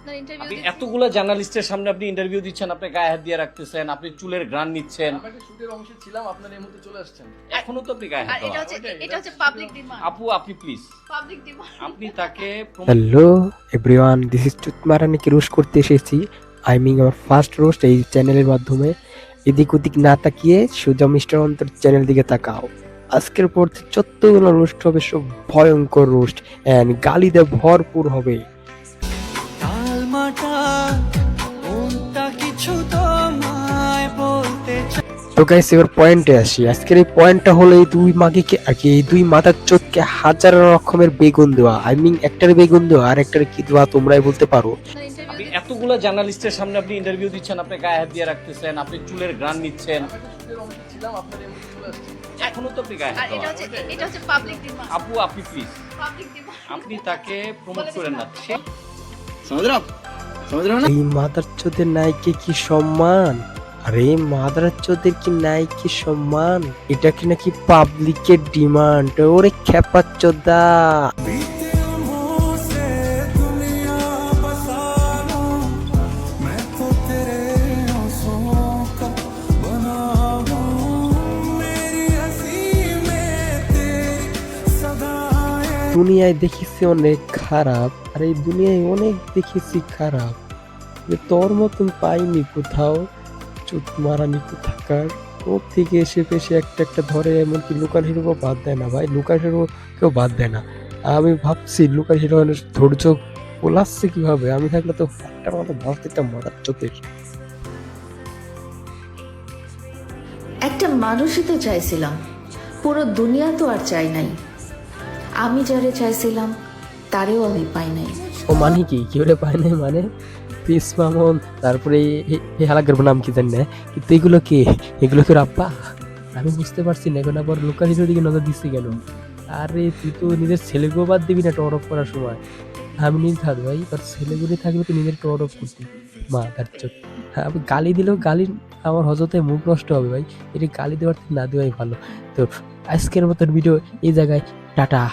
আপনার ইন্টারভিউ আপনি এতগুলো জার্নালিস্টের সামনে আপনি ইন্টারভিউ দিচ্ছেন আপনি গায়ে হাত দিয়ে রাখতেছেন আপনি চুলের গ্রান নিচ্ছেন। আমরা একটা শুটের অংশে ছিলাম আপনার এই মুহূর্তে চলে আসছেন। এখনও তো আপনি গায়ে আর হাত এটা হচ্ছে এটা হচ্ছে পাবলিক ডিমান্ড আপু আপনি প্লিজ পাবলিক ডিমান্ড আপনি তাকে হ্যালো এভরিওয়ান দিস ইজ চুতমারানিকে করতে এসেছি। আই মিন আমার ফার্স্ট রোস্ট এই চ্যানেলের মাধ্যমে। এদিক ওদিক না তাকিয়ে সোজা মিস্টার অন্তর চ্যানেল দিকে তাকাও। আজকের পর থেকে যতগুলো রোস্ট হবে সব ভয়ঙ্কর রোস্ট অ্যান্ড গালিতে ভরপুর হবে। তো গাইস এবার পয়েন্টে আসি। আজকের এই পয়েন্টটা হলো এই দুই মাগিকে আর কি এই দুই মাথার চোদকে হাজার রকমের বেগুন দেওয়া। আই মিন একটার বেগুন দেওয়া আর একটার কি দেওয়া তোমরাই বলতে পারো। আপনি এতগুলো জার্নালিস্টের সামনে আপনি ইন্টারভিউ দিচ্ছেন আপনি গায়ে হাত দিয়ে রাখতেছেন আপনি চুলের গ্রান নিচ্ছেন। এখনও তো আপনি গায়ে হাত এটা দেওয়া। হচ্ছে এটা হচ্ছে পাবলিক ডিমান্ড আপু আপনি প্লিজ পাবলিক ডিমান্ড আপনি তাকে প্রমোট করেন না। সে সমুদ্র? সমুদ্র এই মাদার চোদের নাইকে কি সম্মান? আরে, মাদার চোদেরকে নাই কি সম্মান? এটা কি নাকি পাবলিকের ডিমান্ড ওরে খেপার চোদ্দা দুনিয়ায় দেখেছি অনেক খারাপ, আর এই দুনিয়ায় অনেক দেখেছি খারাপ। তোর মতন পাইনি কোথাও চুত মারানি থাকার ওর থেকে এসে পেশে একটা একটা ধরে এমনকি লুকার হিরো বাদ দেয় না ভাই। লুকার হিরো কেউ বাদ দেয় না। আমি ভাবছি লুকার হিরো ধৈর্য পোলাচ্ছে কীভাবে? আমি থাকলে তো একটা মতো দিতাম মাথার চোখের। একটা মানুষই তো চাইছিলাম। পুরো দুনিয়া তো আর চাই নাই। আমি যারে চাইছিলাম তারেও আমি পাই নাই। ও মানে কি? কি পায় নাই মানে? পিস মামন তারপরে এই- হালাকের নাম কি জানি না, কিন্তু এগুলো কে? এগুলো তোর আব্বা? আমি বুঝতে পারছি না, এখন আবার লোকাল হিরোর দিকে নজর দিচ্ছি কেন? আরে, তুই তো নিজের ছেলেকেও বাদ দিবি না টর অফ করার সময়। আমি নির্ঘাত ভাই, তোর ছেলেগুলি থাকবে তো নিজের টর অফ করতে। মা তার চোখ। হ্যাঁ গালি দিলেও গালি, আমার হজতে মুখ নষ্ট হবে ভাই। এটা গালি দেওয়ার না দেওয়াই ভালো। তো আজকের মতন ভিডিও এই জায়গায়, টাটা।